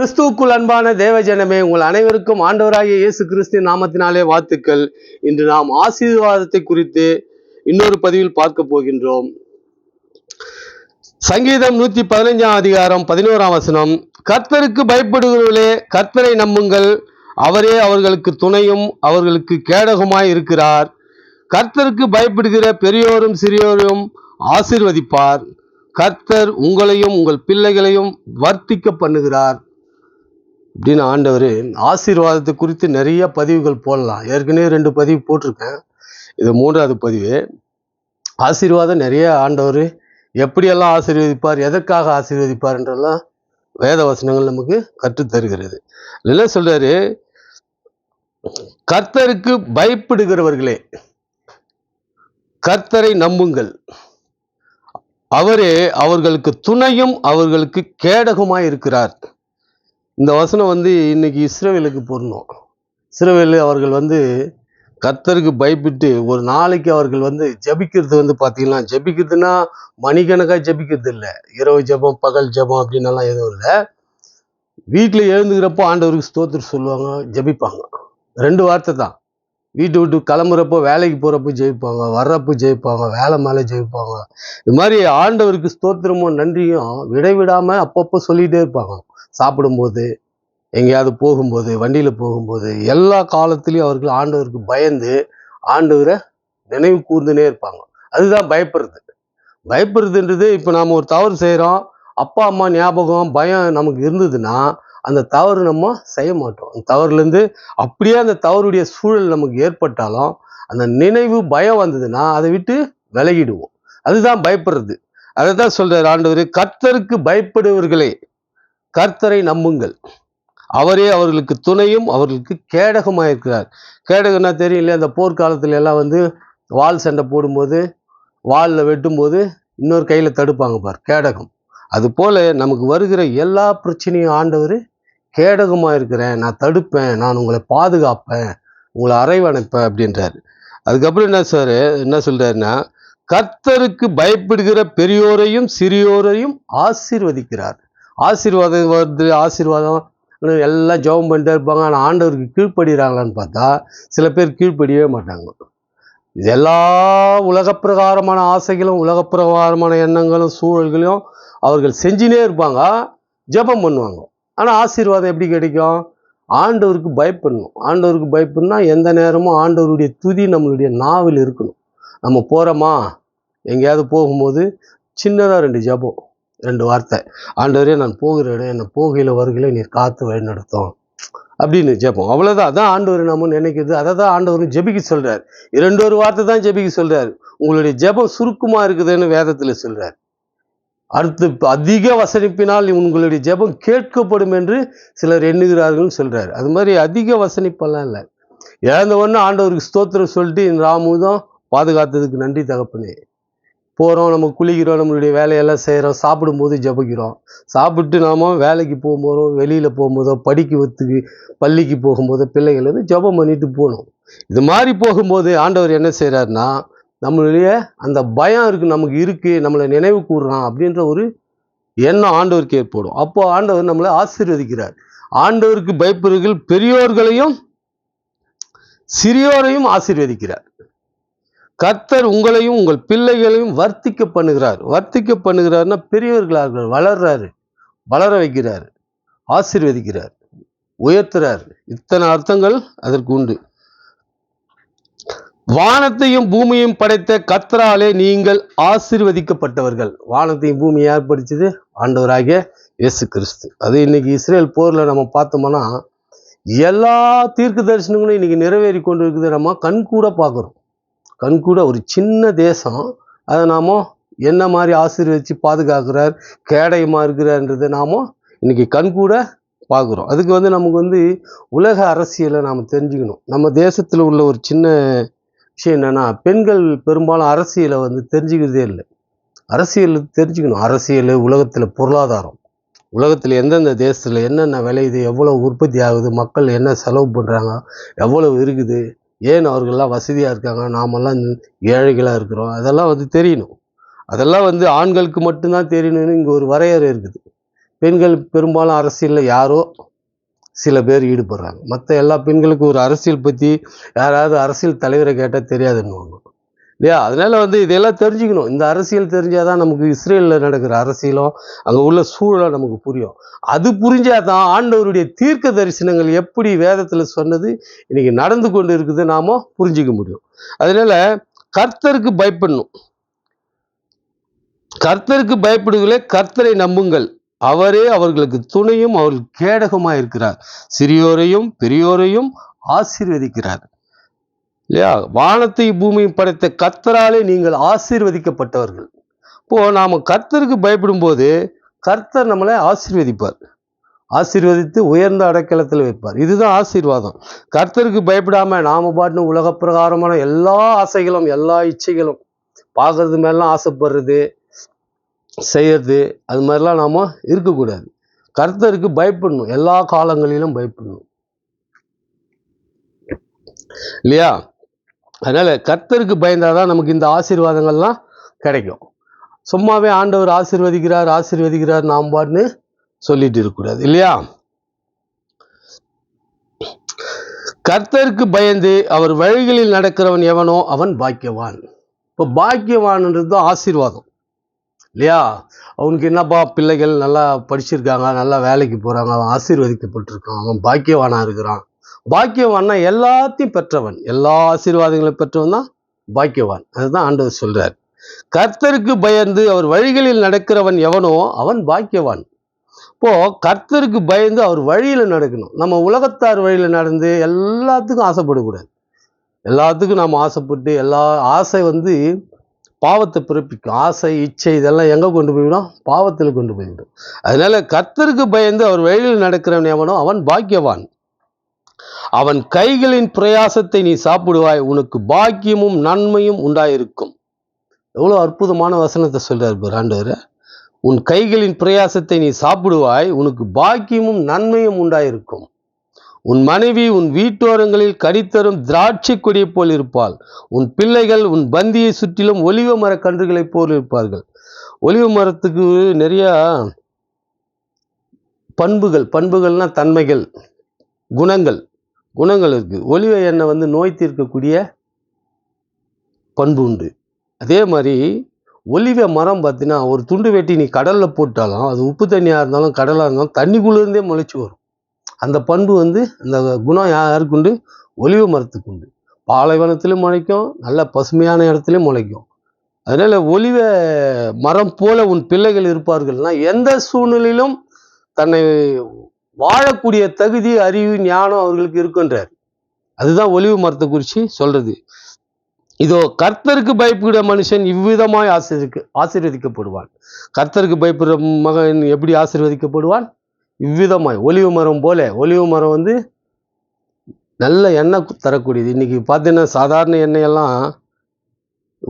கிறிஸ்துவுக்குள் அன்பான தேவஜனமே உங்கள் அனைவருக்கும் ஆண்டவராகிய இயேசு கிறிஸ்து நாமத்தினாலே வாழ்த்துக்கள். இன்று நாம் ஆசீர்வாதத்தை குறித்து இன்னொரு பதிவில் பார்க்க போகின்றோம். சங்கீதம் நூத்தி பதினைஞ்சாம் அதிகாரம் பதினோராம் வசனம். கர்த்தருக்கு பயப்படுகிறவர்களே கர்த்தரை நம்புங்கள். அவரே அவர்களுக்கு துணையும் அவர்களுக்கு கேடகமாய் இருக்கிறார். கர்த்தருக்கு பயப்படுகிற பெரியோரும் சிறியோரும் ஆசிர்வதிப்பார். கர்த்தர் உங்களையும் உங்கள் பிள்ளைகளையும் வர்த்திக்க பண்ணுகிறார். அப்படின்னு ஆண்டவர் ஆசீர்வாதத்தை குறித்து நிறைய பதிவுகள் போடலாம். ஏற்கனவே ரெண்டு பதிவு போட்டிருக்கேன். இது மூன்றாவது பதிவு. ஆசீர்வாதம் நிறைய ஆண்டவர் எப்படியெல்லாம் ஆசீர்வதிப்பார் எதற்காக ஆசீர்வதிப்பார்ன்றெல்லாம் வேத வசனங்கள் நமக்கு கற்றுத்தருகிறது என்ன சொல்றாரு? கர்த்தருக்கு பயப்படுகிறவர்களே கர்த்தரை நம்புங்கள். அவரே அவர்களுக்கு துணையும் அவர்களுக்கு கேடகமாய் இருக்கிறார். இந்த வசனம் வந்து இன்னைக்கு இஸ்ரவேலுக்கு பொருணும் இஸ்ரவேல் அவர்கள் வந்து கர்த்தருக்கு பயப்பட்டு ஒரு நாளைக்கு அவர்கள் வந்து ஜெபிக்கிறது வந்து பார்த்தீங்கன்னா ஜெபிக்கிறதுனா மணிக்கணக்காக ஜபிக்கிறது இல்லை. இரவு ஜெபம் பகல் ஜெபம் அப்படின்னலாம் எதுவும் இல்லை. வீட்டில் எழுந்துக்கிறப்போ ஆண்டவருக்கு ஸ்தோத்திரம் சொல்லுவாங்க ஜெபிப்பாங்க. ரெண்டு வார்த்தை தான். வீட்டு விட்டு கிளம்புறப்போ வேலைக்கு போகிறப்போ ஜெயிப்பாங்க வர்றப்போ ஜெயிப்பாங்க வேலை மேலே ஜெயிப்பாங்க. இது மாதிரி ஆண்டவருக்கு ஸ்தோத்திரமும் நன்றியும் விடைவிடாமல் அப்பப்போ சொல்லிகிட்டே இருப்பாங்க. சாப்பிடும்போது எங்கேயாவது போகும்போது வண்டியில் போகும்போது எல்லா காலத்துலேயும் அவர்கள் ஆண்டவருக்கு பயந்து ஆண்டவரை நினைவு கூர்ந்துனே இருப்பாங்க. அதுதான் பயப்படுறது. பயப்படுறதுன்றது இப்போ நாம் ஒரு தவறு செய்கிறோம் அப்பா அம்மா ஞாபகம் பயம் நமக்கு இருந்ததுன்னா அந்த தவறு நம்ம செய்ய மாட்டோம். அந்த தவறுலேருந்து அப்படியே அந்த தவறுடைய சூழல் நமக்கு ஏற்பட்டாலும் அந்த நினைவு பயம் வந்ததுன்னா அதை விட்டு விலகிடுவோம். அதுதான் பயப்படுறது. அதை தான் சொல்கிறார் ஆண்டவர் கர்த்தருக்கு பயப்படுவர்களே கர்த்தரை நம்புங்கள். அவரே அவர்களுக்கு துணையும் அவர்களுக்கு கேடகமாக இருக்கிறார். கேடகம்னா தெரியல அந்த போர்க்காலத்துல எல்லாம் வந்து வால் சண்டை போடும்போது வாலில் வெட்டும்போது இன்னொரு கையில் தடுப்பாங்க பார் கேடகம். அதுபோல் நமக்கு வருகிற எல்லா பிரச்சனையும் ஆண்டவர் கேடகமாக இருக்கிறேன் நான் தடுப்பேன் நான் உங்களை பாதுகாப்பேன் உங்களை அரைவணைப்பேன் அப்படின்றார். அதுக்கப்புறம் என்ன சார் என்ன சொல்கிறாருன்னா கர்த்தருக்கு பயப்படுகிற பெரியோரையும் சிறியோரையும் ஆசீர்வதிக்கிறார். ஆசீர்வாதம் வருது ஆசீர்வாதம். எல்லாம் ஜெபம் பண்ணிட்டே இருப்பாங்க ஆனால் ஆண்டவருக்கு கீழ்ப்படுகிறாங்களான்னு பார்த்தா சில பேர் கீழ்ப்படியவே மாட்டாங்க. இது எல்லா உலகப்பிரகாரமான ஆசைகளும் உலகப்பிரகாரமான எண்ணங்களும் சூழல்களையும் அவர்கள் செஞ்சினே இருப்பாங்க ஜெபம் பண்ணுவாங்க. ஆனால் ஆசீர்வாதம் எப்படி கிடைக்கும்? ஆண்டவருக்கு பயப்படணும். ஆண்டவருக்கு பயப்படணும்னா எந்த நேரமும் ஆண்டவருடைய துதி நம்மளுடைய நாவில் இருக்கணும். நம்ம போகிறோமா எங்கேயாவது போகும்போது சின்னதாக ரெண்டு ஜெபம் ரெண்டு வார்த்தை. ஆண்டவரே நான் போகிற இடம் என்னை போகையில் வருகையில் நீர் காத்து வழிநடத்தும். அப்படின்னு ஜெபம். அவ்வளோதான் அதான் ஆண்டவர் நம்ம நினைக்கிறது. அதை தான் ஆண்டவர் ஜெபிக்க சொல்கிறார் இரண்டு ஒரு வார்த்தை தான் ஜெபிக்க சொல்கிறார் உங்களுடைய ஜெபம் சுருக்கமாக இருக்குதுன்னு வேதத்தில் சொல்கிறார் அடுத்து அதிக வசனிப்பினால் உங்களுடைய ஜெபம் கேட்கப்படும் என்று சிலர் எண்ணுகிறார்கள் சொல்கிறார் அது மாதிரி அதிக வசனிப்பெல்லாம் இல்லை. இழந்த ஒன்று ஆண்டவருக்கு ஸ்தோத்திரம் சொல்லிட்டு இந்த ராமுதம் பாதுகாத்ததுக்கு நன்றி தகப்பனே. போகிறோம் நம்ம குளிக்கிறோம் நம்மளுடைய வேலையெல்லாம் செய்கிறோம் சாப்பிடும்போது ஜபிக்கிறோம். சாப்பிட்டு நாம வேலைக்கு போகும்போதோ வெளியில் போகும்போதோ படிக்கிறதுக்கு பள்ளிக்கு போகும்போதோ பிள்ளைகள் வந்து ஜபம் பண்ணிட்டு போகணும். இது மாதிரி போகும்போது ஆண்டவர் என்ன செய்கிறாருன்னா நம்மளுடைய அந்த பயம் இருக்கு நமக்கு இருக்கு நம்மளை நினைவு கூறுறான் அப்படின்ற ஒரு எண்ணம் ஆண்டவருக்கு ஏற்படும். அப்போ ஆண்டவர் நம்மளை ஆசீர்வதிக்கிறார். ஆண்டவருக்கு பயப்படுகள் பெரியோர்களையும் சிறியோரையும் ஆசீர்வதிக்கிறார். கர்த்தர் உங்களையும் உங்கள் பிள்ளைகளையும் வர்த்திக்க பண்ணுகிறார். வர்த்திக்க பண்ணுகிறார்னா பெரியவர்களாக வளர்றாரு. வளர வைக்கிறார். ஆசீர்வதிக்கிறார். உயர்த்துறார். இத்தனை அர்த்தங்கள் அதற்கு உண்டு. வானத்தையும் பூமியையும் படைத்த கத்தராலே நீங்கள் ஆசீர்வதிக்கப்பட்டவர்கள். வானத்தையும் பூமியை யார் படித்தது ஆண்டவராகிய இயேசு கிறிஸ்து. அது இன்னைக்கு இஸ்ரேல் போரில் நம்ம பார்த்தோம்னா எல்லா தீர்க்க தரிசனங்களும் இன்னைக்கு நிறைவேறி கொண்டு இருக்குது நம்ம கண் கூட பார்க்குறோம். கண் கூட ஒரு சின்ன தேசம். அதை நாம் என்ன மாதிரி ஆசீர்வதிச்சு பாதுகாக்கிறார்? கேடயமாக இருக்கிறார்ன்றதை நாம் இன்னைக்கு கண் கூட பார்க்குறோம். அதுக்கு வந்து நமக்கு வந்து உலக அரசியலை நாம் தெரிஞ்சுக்கணும். நம்ம தேசத்தில் உள்ள ஒரு சின்ன விஷயம் என்னென்னா பெண்கள் பெரும்பாலும் அரசியலை வந்து தெரிஞ்சுக்கிறதே இல்லை. அரசியல் தெரிஞ்சுக்கணும். அரசியல் உலகத்தில் பொருளாதாரம். உலகத்தில் எந்தெந்த தேசத்தில் என்னென்ன விளையுது எவ்வளோ உற்பத்தி ஆகுது மக்கள் என்ன செலவு பண்ணுறாங்க எவ்வளவு இருக்குது ஏன் அவர்கள்லாம் வசதியாக இருக்காங்க நாமெல்லாம் ஏழைகளாக இருக்கிறோம் அதெல்லாம் வந்து தெரியணும். அதெல்லாம் வந்து ஆண்களுக்கு மட்டும்தான் தெரியணும்னு இங்கே ஒரு வரையறை இருக்குது. பெண்கள் பெரும்பாலும் அரசியலில் யாரோ சில பேர் ஈடுபடுறாங்க. மற்ற எல்லா பெண்களுக்கும் ஒரு அரசியல் பற்றி யாராவது அரசியல் தலைவரை கேட்டால் தெரியாதுன்னுவாங்க. இல்லையா? அதனால் வந்து இதெல்லாம் தெரிஞ்சுக்கணும். இந்த அரசியல் தெரிஞ்சால் தான் நமக்கு இஸ்ரேலில் நடக்கிற அரசியலும் அங்கே உள்ள சூழலும் நமக்கு புரியும். அது புரிஞ்சால் தான் ஆண்டவருடைய தீர்க்க தரிசனங்கள் எப்படி வேதத்தில் சொன்னது இன்றைக்கி நடந்து கொண்டு இருக்குது நாம புரிஞ்சிக்க முடியும். அதனால் கர்த்தருக்கு பயப்படணும். கர்த்தருக்கு பயப்படுகளே கர்த்தரை நம்புங்கள். அவரே அவர்களுக்கு துணையும் அவர்கள் கேடகமாக இருக்கிறார். சிறியோரையும் பெரியோரையும் ஆசீர்வதிக்கிறார். இல்லையா? வானத்தை பூமியும் படைத்த கர்த்தராலே நீங்கள் ஆசீர்வதிக்கப்பட்டவர்கள். இப்போ நாம் கர்த்தருக்கு பயப்படும் போது கர்த்தர் நம்மளை ஆசீர்வதிப்பார். ஆசீர்வதித்து உயர்ந்த அடைக்கலத்தில் வைப்பார். இதுதான் ஆசீர்வாதம். கர்த்தருக்கு பயப்படாமல் நாம பாட்டின உலக பிரகாரமான எல்லா ஆசைகளும் எல்லா இச்சைகளும் பார்க்கறது மேலாம் ஆசைப்படுறது செய்யறது அது மாதிரிலாம் நாம இருக்கக்கூடாது. கர்த்தருக்கு பயப்படணும். எல்லா காலங்களிலும் பயப்படணும். இல்லையா? அதனால கர்த்தருக்கு பயந்தாதான் நமக்கு இந்த ஆசீர்வாதங்கள்லாம் கிடைக்கும். சும்மாவே ஆண்டவர் ஆசீர்வதிக்கிறார் ஆசீர்வதிக்கிறார் நாம் பாட்டுன்னு சொல்லிட்டு இருக்கக்கூடாது. இல்லையா? கர்த்தருக்கு பயந்து அவர் வழிகளில் நடக்கிறவன் எவனோ அவன் பாக்கியவான். இப்போ பாக்கியவான்ன்றது தான் ஆசீர்வாதம். இல்லையா? அவனுக்கு என்னப்பா பிள்ளைகள் நல்லா படிச்சிருக்காங்க நல்லா வேலைக்கு போகிறாங்க அவன் ஆசீர்வதிக்கப்பட்டிருக்கான் அவன் பாக்கியவானாக இருக்கிறான். பாக்கியவான்னா எல்லாத்தையும் பெற்றவன். எல்லா ஆசீர்வாதங்களும் பெற்றவன் தான் பாக்கியவான். அதுதான் ஆண்டவர் சொல்கிறார் கர்த்தருக்கு பயந்து அவர் வழிகளில் நடக்கிறவன் எவனோ அவன் பாக்கியவான். இப்போ கர்த்தருக்கு பயந்து அவர் வழியில் நடக்கணும். நம்ம உலகத்தார் வழியில் நடந்து எல்லாத்துக்கும் ஆசைப்படக்கூடாது. எல்லாத்துக்கும் நாம் ஆசைப்பட்டு எல்லா ஆசை வந்து பாவத்தை பிறப்பிக்கும். ஆசை இச்சை இதெல்லாம் எங்கே கொண்டு போய்விடும்? பாவத்தில் கொண்டு போய்விடும். அதனால் கர்த்தருக்கு பயந்து அவர் வழியில் நடக்கிறவன் எவனோ அவன் பாக்கியவான். அவன் கைகளின் பிரயாசத்தை நீ சாப்பிடுவாய். உனக்கு பாக்கியமும் நன்மையும் உண்டாயிருக்கும். எவ்வளோ அற்புதமான வசனத்தை சொல்கிறார் பாரு ஆண்டவர். உன் கைகளின் பிரயாசத்தை நீ சாப்பிடுவாய். உனக்கு பாக்கியமும் நன்மையும் உண்டாயிருக்கும். உன் மனைவி உன் வீட்டோரங்களில் கடித்தரும் திராட்சை கொடியை போல் இருப்பாள். உன் பிள்ளைகள் உன் பந்தியை சுற்றிலும் ஒலிவ மர கன்றுகளைப் போல் இருப்பார்கள். ஒலிவ மரத்துக்கு நிறையா பண்புகள். பண்புகள்னா தன்மைகள் குணங்கள். குணங்கள் இருக்குது ஒலிவ எண்ணெய் வந்து நோய் தீர்க்கக்கூடிய பண்பு உண்டு. அதே மாதிரி ஒலிவ மரம் பார்த்தீங்கன்னா ஒரு துண்டு வெட்டி நீ கடலில் போட்டாலும் அது உப்பு தண்ணியாக இருந்தாலும் கடலாக இருந்தாலும் தண்ணிக்குள்ளேருந்தே முளைச்சி வரும். அந்த பண்பு வந்து அந்த குணம் யாருக்கு உண்டு ஒளிவு மரத்துக்கு உண்டு பாலைவனத்திலும் முளைக்கும் நல்ல பசுமையான இடத்துலையும் முளைக்கும். அதனால ஒலிவ மரம் போல உன் பிள்ளைகள் இருப்பார்கள்னா எந்த சூழ்நிலையிலும் தன்னை வாழக்கூடிய தகுதி அறிவு ஞானம் அவர்களுக்கு இருக்குன்றார். அதுதான் ஒலிவு மரத்தை குறித்து சொல்கிறது இதோ கர்த்தருக்கு பயப்படுகிற மனுஷன் இவ்விதமாய் ஆசீர்விக்க ஆசீர்வதிக்கப்படுவான். கர்த்தருக்கு பயப்படுற மகன் எப்படி ஆசீர்வதிக்கப்படுவான்? இவ்விதமாய் ஒலிவு மரம் போல ஒலிவு மரம் வந்து நல்ல எண்ணெய் தரக்கூடியது. இன்றைக்கி பார்த்தீங்கன்னா சாதாரண எண்ணெயெல்லாம்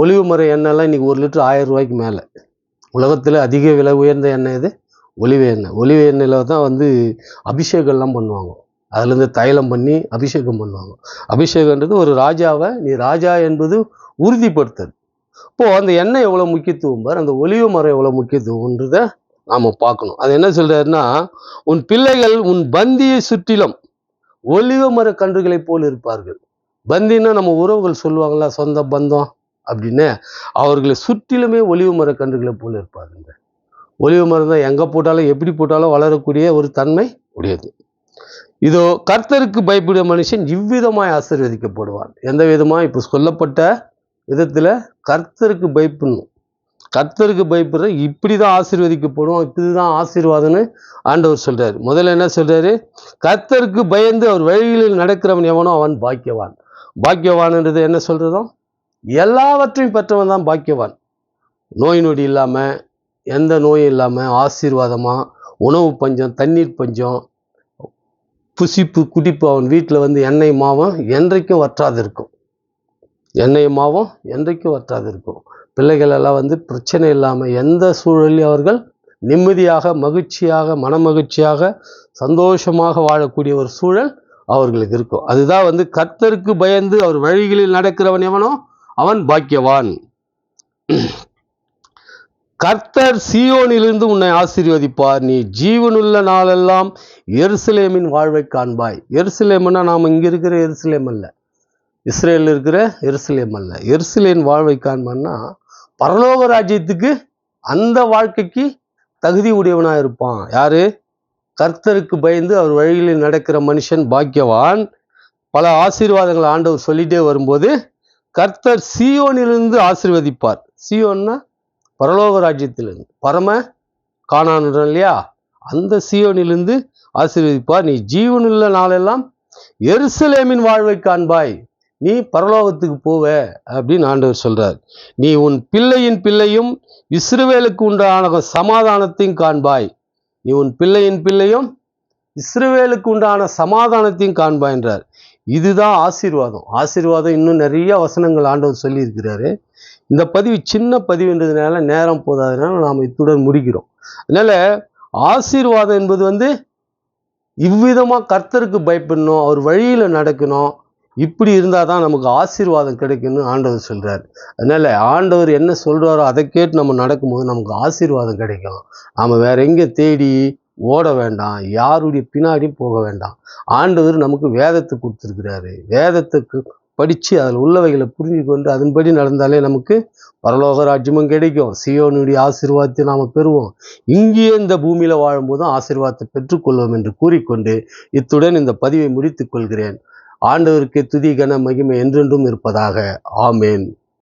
ஒலிவு மர எண்ணெய்லாம் இன்றைக்கி ஒரு லிட்டர் ஆயிரம் ரூபாய்க்கு மேலே. உலகத்தில் அதிக விலை உயர்ந்த எண்ணெய் இது ஒலிவ எண்ணெய். ஒலிவ எண்ணெயில் தான் வந்து அபிஷேகம்லாம் பண்ணுவாங்க. அதுலேருந்து தைலம் பண்ணி அபிஷேகம் பண்ணுவாங்க. அபிஷேகன்றது ஒரு ராஜாவை நீ ராஜா என்பது உறுதிப்படுத்துது இப்போது அந்த எண்ணெய் எவ்வளோ முக்கியத்துவம் பார்? அந்த ஒலிவு மரம் எவ்வளோ முக்கியத்துவம்ன்றதை நாம் பார்க்கணும். அது என்ன சொல்றாருன்னா உன் பிள்ளைகள் உன் பந்தியை சுற்றிலும் ஒலிவ மர கன்றுகளைப் போல் இருப்பார்கள். பந்தின்னா நம்ம உறவுகள் சொல்லுவாங்களா சொந்த பந்தம் அப்படின்னு. அவர்களை சுற்றிலுமே ஒலிவு மர கன்றுகளைப் போல் இருப்பாருங்க. ஒலிவ மரம் தான் எங்கே போட்டாலும் எப்படி போட்டாலும் வளரக்கூடிய ஒரு தன்மை உடையது. இதோ கர்த்தருக்கு பயப்படும் மனுஷன் இவ்விதமாய் ஆசீர்வதிக்கப்படுவான். எந்த விதமாக இப்போ சொல்லப்பட்ட விதத்தில் கர்த்தருக்கு பயப்படணும். கர்த்தருக்கு பயப்படுற இப்படி தான் ஆசீர்வதிக்கப்படும் இப்படி தான் ஆசீர்வாதம்னு ஆண்டவர் சொல்கிறார் முதல்ல என்ன சொல்கிறாரு கர்த்தருக்கு பயந்து அவர் வழிகளில் நடக்கிறவன் எவனோ அவன் பாக்கியவான். பாக்கியவான்ன்றது என்ன சொல்கிறதும் எல்லாவற்றையும் பெற்றவன் தான் பாக்கியவான். நோய் நொடி இல்லாமல் எந்த நோயும் இல்லாமல் ஆசீர்வாதமாக உணவு பஞ்சம் தண்ணீர் பஞ்சம் புசிப்பு குடிப்பு அவன் வீட்டில் வந்து எண்ணெய் மாவும் என்றைக்கும் வற்றாது இருக்கும் எண்ணெய் மாவும் என்றைக்கும் வற்றாது இருக்கும் பிள்ளைகள் எல்லாம் வந்து பிரச்சனை இல்லாமல் எந்த சூழலில் அவர்கள் நிம்மதியாக மகிழ்ச்சியாக மனமகிழ்ச்சியாக சந்தோஷமாக வாழக்கூடிய ஒரு சூழல் அவர்களுக்கு இருக்கும். அதுதான் வந்து கர்த்தருக்கு பயந்து அவர் வழிகளில் நடக்கிறவன் எவனோ அவன் பாக்கியவான். கர்த்தர் சியோனிலிருந்து உன்னை ஆசீர்வதிப்பார். நீ ஜீவனுள்ள நாளெல்லாம் எருசலேமின் வாழ்வை காண்பாய். எருசலேம்னா நாம் இங்கே இருக்கிற எருசலேம் அல்ல. இஸ்ரேலில் இருக்கிற எருசலேம் அல்ல. எருசலேம் வாழ்வை காண்பான்னா பரலோக ராஜ்யத்துக்கு அந்த வாழ்க்கைக்கு தகுதி உடையவனாக இருப்பான். யாரு? கர்த்தருக்கு பயந்து அவர் வழியில் நடக்கிற மனுஷன் பாக்கியவான். பல ஆசீர்வாதங்களை ஆண்டவர் சொல்லிட்டே வரும்போது கர்த்தர் சியோனிலிருந்து ஆசீர்வதிப்பார். சியோன்னா பரலோக ராஜ்யத்திலிருந்து. பரம காணானுடன் இல்லையா? அந்த சியோனிலிருந்து ஆசீர்வதிப்பார். நீ ஜீவனுள்ள நாளெல்லாம் எருசலேமின் வாழ்வை காண்பாய். நீ பரலோகத்துக்கு போவ அப்படின்னு ஆண்டவர் சொல்றார். நீ உன் பிள்ளையின் பிள்ளையும் இஸ்ரவேலுக்கு உண்டான சமாதானத்தையும் காண்பாய். நீ உன் பிள்ளையின் பிள்ளையும் இஸ்ரவேலுக்கு உண்டான சமாதானத்தையும் காண்பாய் என்றார். இதுதான் ஆசீர்வாதம். ஆசீர்வாதம் இன்னும் நிறைய வசனங்கள் ஆண்டவர் சொல்லியிருக்கிறாரு. இந்த பதிவு சின்ன பதிவுன்றதுனால நேரம் போதாதனால நாம் இத்துடன் முடிக்கிறோம். அதனால ஆசீர்வாதம் என்பது வந்து இவ்விதமாக கர்த்தருக்கு பயப்படணும் அவர் வழியில் நடக்கணும் இப்படி இருந்தால் தான் நமக்கு ஆசீர்வாதம் கிடைக்கும்னு ஆண்டவர் சொல்கிறார் அதனால் ஆண்டவர் என்ன சொல்கிறாரோ அதை கேட்டு நம்ம நடக்கும்போது நமக்கு ஆசீர்வாதம் கிடைக்கும். நாம் வேற எங்கே தேடி ஓட வேண்டாம். யாருடைய பின்னாடியும் போக வேண்டாம். ஆண்டவர் நமக்கு வேதத்தை கொடுத்துருக்கிறாரு. வேதத்துக்கு படித்து அதில் உள்ளவைகளை புரிஞ்சு கொண்டு அதன்படி நடந்தாலே நமக்கு பரலோக ராஜ்யமும் கிடைக்கும். சியோனுடைய ஆசீர்வாதத்தை நாம் பெறுவோம். இங்கேயே இந்த பூமியில் வாழும்போதும் ஆசீர்வாதத்தை பெற்றுக்கொள்வோம் என்று கூறிக்கொண்டு இத்துடன் இந்த பதிவை முடித்துக் கொள்கிறேன். ஆண்டவருக்கு துதி கன மகிமை என்றென்றும் இருப்பதாக. ஆமேன்.